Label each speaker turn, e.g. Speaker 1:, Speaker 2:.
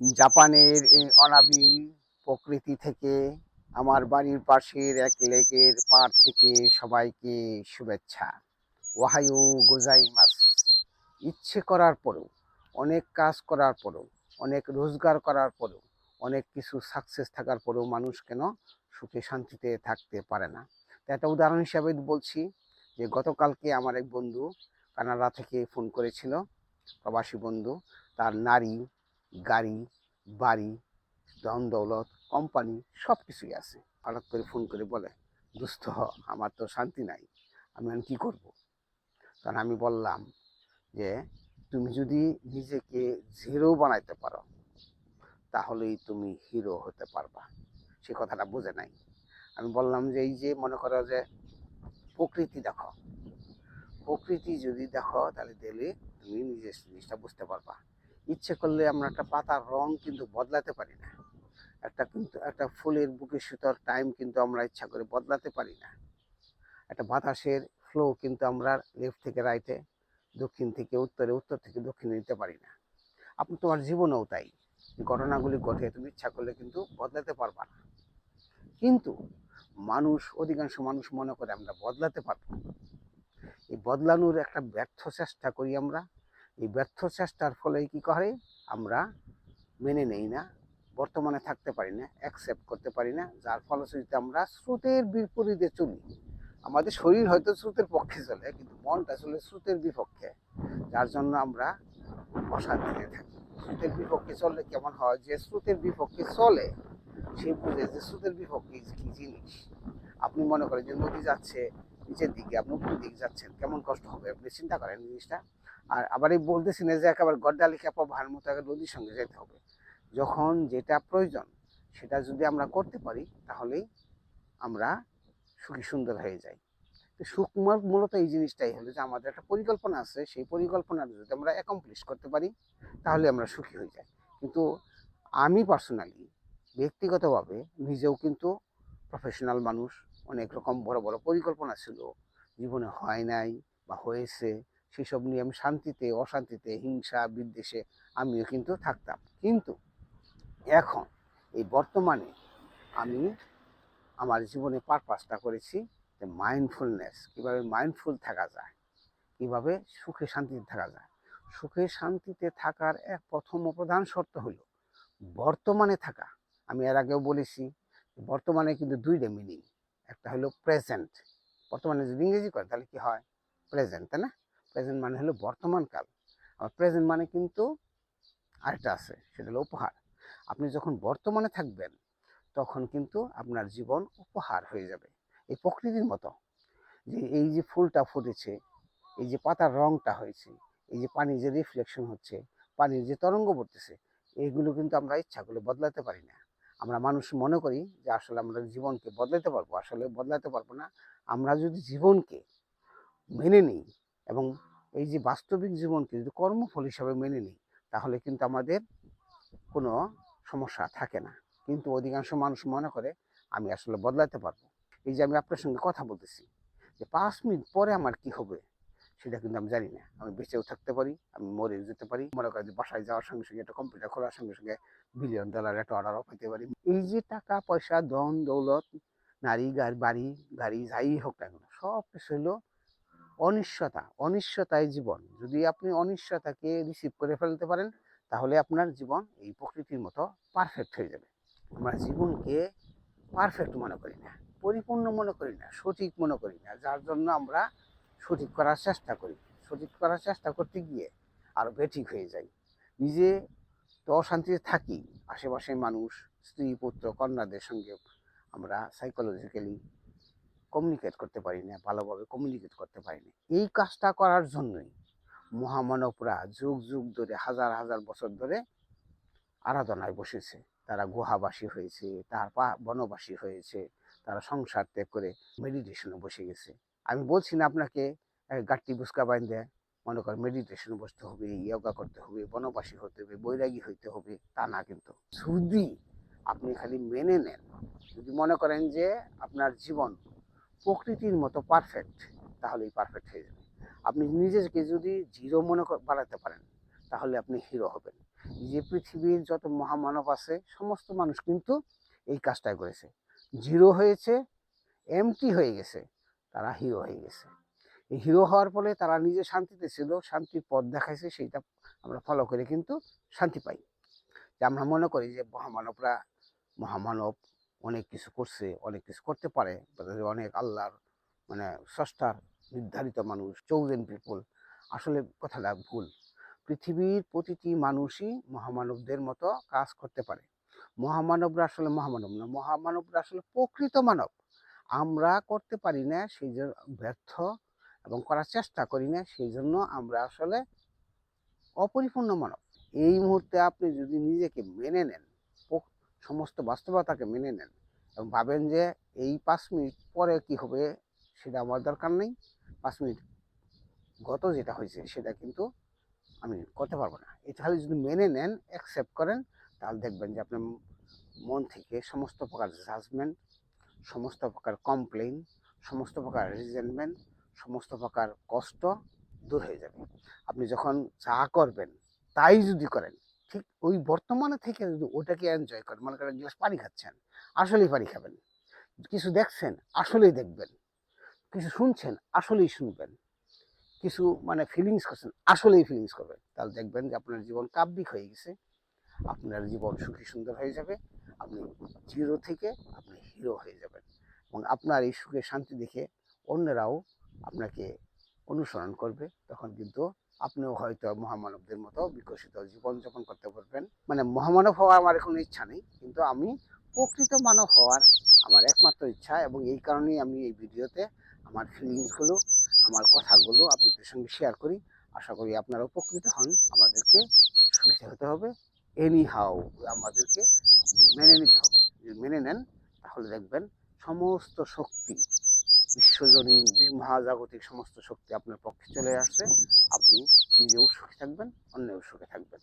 Speaker 1: জাপানের এই অনাবিল প্রকৃতি থেকে, আমার বাড়ির পাশের এক লেকের পাড় থেকে সবাইকে শুভেচ্ছা। ওহায়ু গোজাইমাস। ইচ্ছে করার পরেও, অনেক কাজ করার পরেও, অনেক রোজগার করার পরেও, অনেক কিছু সাকসেস থাকার পরেও মানুষ কেন সুখে শান্তিতে থাকতে পারে না? একটা উদাহরণ হিসাবে বলছি যে, গতকালকে আমার এক বন্ধু কানাডা থেকে ফোন করেছিল, প্রবাসী বন্ধু। তার নারী গাড়ি, বাড়ি ধন দৌলত কোম্পানি সব কিছুই আছে। হঠাৎ করে ফোন করে বলে দুস্থ আমার তো শান্তি নাই, আমি এখন কী করব? তখন আমি বললাম যে, তুমি যদি নিজেকে জিরো বানাইতে পারো, তাহলেই তুমি হিরো হতে পারবা। সে কথাটা বোঝে নাই। আমি বললাম যে, এই যে মনে করো যে, প্রকৃতি দেখো, প্রকৃতি যদি দেখো, তাহলে দেখলে তুমি নিজের জিনিসটা বুঝতে পারবা। ইচ্ছে করলে আমরা একটা পাতার রং কিন্তু বদলাতে পারি না। একটা কিন্তু একটা ফুলের বুকে সুতোর টাইম কিন্তু আমরা ইচ্ছা করে বদলাতে পারি না। একটা বাতাসের ফ্লো কিন্তু আমরা লেফট থেকে রাইটে দক্ষিণ থেকে উত্তরে, উত্তর থেকে দক্ষিণে নিতে পারি না। আপনি তোমার জীবনেও তাই। ঘটনাগুলি ঘটে, তুমি ইচ্ছা করলে কিন্তু বদলাতে পারবা না। কিন্তু মানুষ, অধিকাংশ মানুষ মনে করে আমরা বদলাতে পারব। এই বদলানোর একটা ব্যর্থ চেষ্টা করি আমরা। এই ব্যর্থ চেষ্টার ফলে কি করে? আমরা মেনে নেই না, বর্তমানে থাকতে পারি না অ্যাকসেপ্ট করতে পারি না, যার ফলশ্রুতিতে আমরা স্রোতের বিপরীতে চলি। আমাদের শরীর হয়তো স্রোতের পক্ষে চলে, কিন্তু মনটা চলে স্রোতের বিপক্ষে, যার জন্য আমরা অশান্তিতে থাকি। স্রোতের বিপক্ষে চললে কেমন হয় যে, স্রোতের বিপক্ষে চলে, সে বুঝে যে স্রোতের বিপক্ষে কি জিনিস। আপনি মনে করেন যে নদী যাচ্ছে, নিচের দিকে, আপনি উপরের দিকে যাচ্ছেন, কেমন কষ্ট হবে? আপনি চিন্তা করেন জিনিসটা? আর আবার এই বলতেছি না যে একেবারে গড্ডালি খেপা ভার মতো একেবারে নদীর সঙ্গে যেতে হবে। যখন যেটা প্রয়োজন, সেটা যদি আমরা করতে পারি, তাহলেই আমরা সুখী সুন্দর হয়ে যাই। তো সুখ মূলত এই জিনিসটাই হলো যে আমাদের একটা পরিকল্পনা আছে, সেই পরিকল্পনাটা যদি আমরা অ্যাকমপ্লিশ করতে পারি, তাহলে আমরা সুখী হয়ে যাই। কিন্তু আমি পার্সোনালি ব্যক্তিগতভাবে নিজেও কিন্তু প্রফেশনাল মানুষ, অনেক রকম বড় বড় পরিকল্পনা ছিল, জীবনে হয় নাই বা হয়েছে সেসব নিয়ে আমি শান্তিতে, অশান্তিতে, হিংসা, বিদ্বেষে আমিও কিন্তু থাকতাম। কিন্তু এখন, এই বর্তমানে আমি আমার জীবনে পারপাসটা করেছি যে মাইন্ডফুলনেস কীভাবে মাইন্ডফুল থাকা যায়, কীভাবে সুখে শান্তিতে থাকা যায়। সুখে শান্তিতে থাকার এক প্রথম প্রধান শর্ত হলো, বর্তমানে থাকা। আমি এর আগেও বলেছি, বর্তমানে কিন্তু দুইটা মিনিং একটা হলো প্রেজেন্ট বর্তমানে যদি ইংরেজি করে তাহলে কি হয়? প্রেজেন্ট তাই না? প্রেজেন্ট মানে হলো বর্তমানকাল আর প্রেজেন্ট মানে কিন্তু আরেকটা আছে, সেটা হলো উপহার। আপনি যখন বর্তমানে থাকবেন, তখন কিন্তু আপনার জীবন উপহার হয়ে যাবে। এই প্রকৃতির মতো। যে এই যে ফুলটা ফুটেছে, এই যে পাতার রংটা হয়েছে, এই যে পানির যে রিফ্লেকশন হচ্ছে, পানির যে তরঙ্গ পড়তেছে এইগুলো কিন্তু আমরা ইচ্ছাগুলো বদলাতে পারি না। আমরা মানুষ মনে করি যে আসলে আমরা জীবনকে বদলাতে পারব। আসলে বদলাতে পারব না। আমরা যদি জীবনকে মেনে নিই এবং এই যে বাস্তবিক জীবনকে যদি কর্মফল হিসাবে মেনে নিই, তাহলে কিন্তু আমাদের কোনো সমস্যা থাকে না। কিন্তু অধিকাংশ মানুষ মনে করে, আমি আসলে বদলাতে পারব। এই যে আমি আপনার সঙ্গে কথা বলতেছি, যে পাঁচ মিনিট পরে আমার কি হবে, সেটা কিন্তু আমি জানি না। আমি বেঁচেও থাকতে পারি, আমি মরে যেতে পারি। মনে করেন যে বাসায় যাওয়ার সঙ্গে সঙ্গে, একটা কম্পিউটার খোলার সঙ্গে সঙ্গে বিলিয়ন ডলার একটা অর্ডারও পেতে পারি। এই যে টাকা, পয়সা, ধন, দৌলত, নারী, গাড়ি, বাড়ি, গাড়ি, যাই হোক না কেন সব কিছু হলো অনিশ্চয়তা, অনিশ্চয়তায় জীবন। যদি আপনি অনিশ্চয়তাকে রিসিভ করে ফেলতে পারেন, তাহলে আপনার জীবন এই প্রকৃতির মতো পারফেক্ট হয়ে যাবে। আমরা জীবনকে পারফেক্ট মনে করি না, পরিপূর্ণ মনে করি না, সঠিক মনে করি না, যার জন্য আমরা সঠিক করার চেষ্টা করি। সঠিক করার চেষ্টা করতে গিয়ে আরও বেঠিক হয়ে যাই। নিজে তো অশান্তিতে থাকি আশেপাশে মানুষ, স্ত্রী, পুত্র, কন্যাদের সঙ্গে আমরা সাইকোলজিক্যালি কমিউনিকেট করতে পারি না ভালোভাবে কমিউনিকেট করতে পারি না এই কাজটা করার জন্যই মহামানবরা যুগ যুগ ধরে, হাজার হাজার বছর ধরে আরাধনায় বসেছে। তারা গুহাবাসী হয়েছে, তার বনবাসী হয়েছে, তারা সংসার ত্যাগ করে মেডিটেশনে বসে গেছে। আমি বলছি না আপনাকে গাট্টি বুসকা বাইন্দে মনে করেন মেডিটেশনে বসতে হবে ইয়োগা করতে হবে, বনবাসী হতে হবে, বৈরাগী হইতে হবে, তা না কিন্তু। যদি আপনি খালি মেনে নেন, যদি মনে করেন যে আপনার জীবন প্রকৃতির মতো পারফেক্ট তাহলেই পারফেক্ট হয়ে যাবে। আপনি নিজেকে যদি জিরো মনে বাড়াতে পারেন, তাহলে আপনি হিরো হবেন। যে পৃথিবীর যত মহামানব আছে, সমস্ত মানুষ কিন্তু এই কাজটাই করেছে। জিরো হয়েছে এমটি হয়ে গেছে, তারা হিরো হয়ে গেছে। এই হিরো হওয়ার ফলে তারা নিজে শান্তিতে ছিল, শান্তির পথ দেখাইছে, সেইটা আমরা ফলো করে কিন্তু শান্তি পাই। যে আমরা মনে করি যে মহামানবরা মহামানব অনেক কিছু করছে, অনেক কিছু করতে পারে অনেক আল্লাহর মানে স্রষ্টার, নির্ধারিত মানুষ চৌজেন পিপল আসলে কথাটা ভুল। পৃথিবীর প্রতিটি মানুষই মহামানবদের মতো কাজ করতে পারে। মহামানবরা আসলে মহামানব না, মহামানবরা আসলে প্রকৃত মানব। আমরা করতে পারি না, সেই জন্য ব্যর্থ এবং করার চেষ্টা করি না, সেই জন্য আমরা আসলে অপরিপূর্ণ মানব। এই মুহূর্তে আপনি যদি নিজেকে মেনে নেন সমস্ত বাস্তবতাকে মেনে নেন এবং ভাবেন যে এই পাঁচ মিনিট পরে কি হবে সেটা আমার দরকার নেই। পাঁচ মিনিট গত যেটা হয়েছে সেটা কিন্তু আমি করতে পারব না। এটা খালি যদি মেনে নেন অ্যাকসেপ্ট করেন, তাহলে দেখবেন যে আপনার মন থেকে সমস্ত প্রকার জাজমেন্ট সমস্ত প্রকার কমপ্লেন সমস্ত প্রকার রিজেন্টমেন্ট সমস্ত প্রকার কষ্ট দূর হয়ে যাবে। আপনি যখন যা করবেন তাই যদি করেন ঠিক ওই বর্তমানে থেকে যদি ওটাকে এনজয় করেন, মনে করেন গ্লাস পানি খাচ্ছেন, আসলেই পানি খাবেন। কিছু দেখছেন, আসলেই দেখবেন। কিছু শুনছেন, আসলেই শুনবেন। কিছু মানে ফিলিংস করছেন, আসলেই ফিলিংস করবেন। তাহলে দেখবেন যে আপনার জীবন কাব্যিক হয়ে গেছে। আপনার জীবন সুখী সুন্দর হয়ে যাবে। আপনি জিরো থেকে আপনি হিরো হয়ে যাবেন। এবং আপনার এই সুখে শান্তি দেখে অন্যরাও আপনাকে অনুসরণ করবে। তখন কিন্তু আপনিও হয়তো মহামানবদের মতো বিকশিত জীবনযাপন করতে পারবেন। মানে মহামানব হওয়ার আমার কোনো ইচ্ছা নেই, কিন্তু আমি প্রকৃত মানব হওয়ার আমার একমাত্র ইচ্ছা এবং এই কারণেই আমি এই ভিডিওতে আমার ফিলিংসগুলো আমার কথাগুলো আপনাদের সঙ্গে শেয়ার করি। আশা করি আপনারা উপকৃত হন। আমাদেরকে সুখী হতে হবে। এনি হাউ আমাদেরকে মেনে নিতে হবে। যদি মেনে নেন, তাহলে দেখবেন সমস্ত শক্তি বিশ্বজনীন মহাজাগতিক সমস্ত শক্তি আপনার পক্ষে চলে আসছে। আপনি নিজেও সুখে থাকবেন, অন্যেও সুখে থাকবেন।